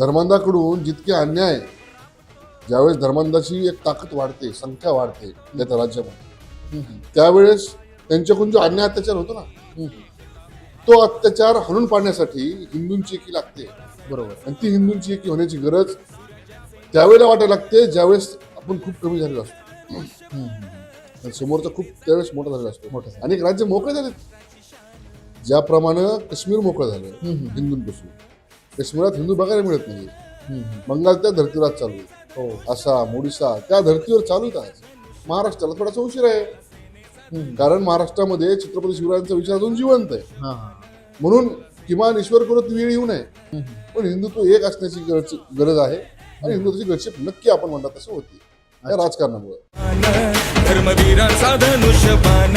धर्मांधाकडून जितके अन्याय ज्यावेळेस धर्मांधाची एक ताकद वाढते संख्या वाढते त्या राज्यामध्ये. त्यावेळेस त्यांच्याकडून जो अन्याय अत्याचार होतो ना तो अत्याचार हणून पाडण्यासाठी हिंदूंची एकी लागते. बरोबर. आणि ती हिंदूंची एकी होण्याची गरज त्यावेळेला वाटायला लागते ज्यावेळेस आपण खूप कमी झालेलो असतो. समोरचा खूप त्यावेळेस मोठा झालेला असतो. मोठा. अनेक राज्य मोकळे झालेत. ज्याप्रमाणे काश्मीर मोकळं झालं हिंदूंपासून. काश्मीरात हिंदू बघायला मिळत नाही. बंगाल त्या धर्तीवर चालू आहे. हो. आसाम ओडिसा त्या धर्तीवर चालू आहे. आज महाराष्ट्राला थोडासा उशीर आहे. कारण महाराष्ट्रामध्ये छत्रपती शिवरायांचा विचार अजून जिवंत आहे. म्हणून किमान ईश्वर करत वेळ येऊ नये. पण हिंदुत्व एक असण्याची गरज गरज आहे आणि हिंदुत्वाची गरज नक्की आपण म्हणतात तसं होती. या राजकारणामुळे. धर्मवीरांचा धनुष्यबाण